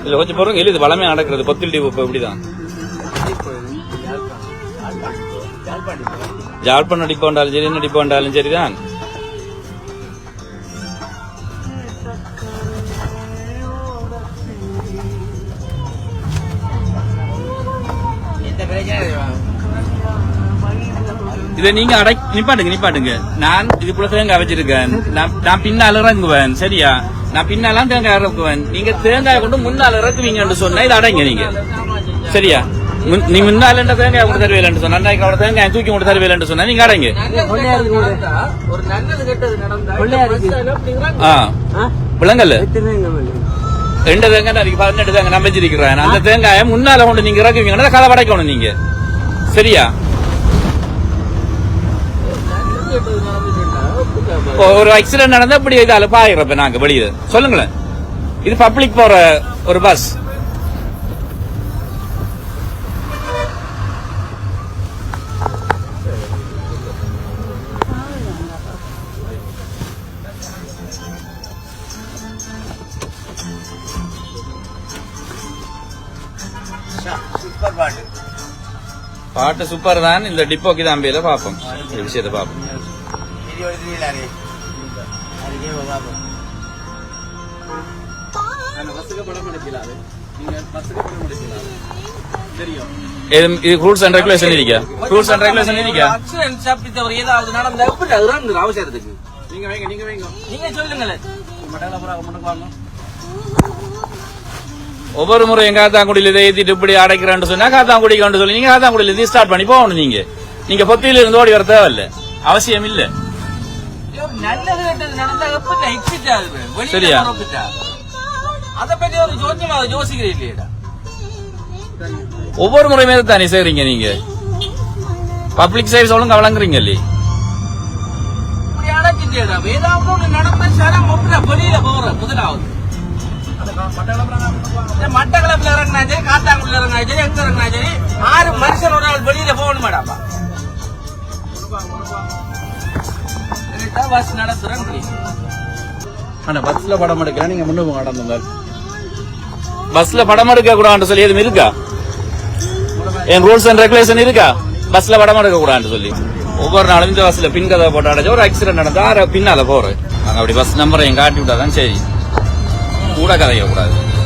இதுல கொஞ்சம் பொருங்க இல்ல இது வளமே நடக்கிறது. பொத்தில் டியூப் இப்ப இப்படிதான். ஜாழ்பன் அடிப்பு வந்தாலும் சரி நடிப்பு வந்தாலும் சரிதான். இதை நீங்க அடை நிப்பாட்டுங்க நிப்பாட்டுங்க. நான் இது தேங்காய் வச்சிருக்கேன். நான் பின்ன பின்னால இறங்குவேன் சரியா? நான் பின்னாலாம் தேங்காய் இறக்குவேன். நீங்க தேங்காய் கொண்டு முன்னால இறக்குவீங்கன்னு சொன்னா இதை அடைங்க நீங்க. சரியா? முன்- நீ முன்னால தேங்காய் கொண்டு தருவேலன்னு சொன்னா அன்னைக்கு அவட தேங்காய் தூக்கி கொண்டு தருவேலன்னு சொன்னா நீங்க அடைங்க. விளங்கல்ல ரெண்டு தேங்காய் அதுக்கு பதினெட்டு தேங்காய் நான் வச்சிருக்கிறேன். அந்த தேங்காயை முன்னால கொண்டு நீங்க இறக்குவீங்கன்னா கதை படைக்கணும் நீங்க. சரியா? ஒரு ஆக்சிடென்ட் நடந்தா இப்படி இது பாயிரப்ப நாங்க வெளியே சொல்லுங்களேன். இது பப்ளிக் போற ஒரு பஸ் பாட்டு சூப்பர் தான். இந்த டிப்போக்கு தான் பேர பாப்போம். விஷயத்தை பாப்போம். இது ரூல்ஸ் அண்ட் ரெகுலேஷன் இருக்கா ரூல்ஸ் அண்ட் ரெகுலேஷன் இருக்கா ஆக்சிடென்ட் அப்படி தவிர ஏதாவது நடந்தா எப்படி அவசரத்துக்கு நீங்க வைங்க நீங்க வைங்க நீங்க சொல்லுங்களேன் மட்டும் வாங்க ஒவ்வொரு முறை எங்க காத்தாங்குடியில இதை ஏத்திட்டு இப்படி அடைக்கிறேன்னு சொன்னா காத்தாங்குடிக்கு சொல்லி நீங்க காத்தாங்குடியில இருந்து ஸ்டார்ட் பண்ணி போகணும் நீங்க. நீங்க பொத்தியில இருந்து ஓடி வர தேவையில்ல. அவசியம் இல்லை நல்லது கெட்டது நடந்தா எப்படி எக்ஸிட் ஆகுது. வெளியில சரியா? புறப்பட்டா. அதை பத்தி ஒரு ஜோசியம் யோசிக்கிறேன் இல்லையடா ஒவ்வொரு முறையுமே தானே செய்றீங்க நீங்க. பப்ளிக் சர்வீஸ் ஒழுங்கா வழங்குறீங்க இல்லையே? ஏதாவது ஒண்ணு நடந்தா வெளியில போற முதலாவது. மட்டக்களப்பில் இறங்கினா சரி காத்தாங்குடியில் இறங்கினா சரி எங்க இறங்கினா சரி ஆறு மனுஷன் ஒரு ஆள் வெளியில போகணும் மேடாப்பா இதுதான் பஸ் நடத்துறேன் ஆனா பஸ்ல படம் எடுக்கலாம் நீங்க முன்னு நடந்துங்க பஸ்ல படம் எடுக்க கூடாது சொல்லி எதுவும் இருக்கா? என் ரூல்ஸ் அண்ட் ரெகுலேஷன் இருக்கா? பஸ்ல படம் எடுக்க கூடாதுன்னு சொல்லி. ஒவ்வொரு நாளும் இந்த பஸ்ல பின் கதை போட்டு அடைச்சு ஒரு ஆக்சிடென்ட் நடந்தா பின்னால போறேன் அப்படி பஸ் நம்பரை காட்டி விட்டாதான் சரி. கூட கதைய கூடாது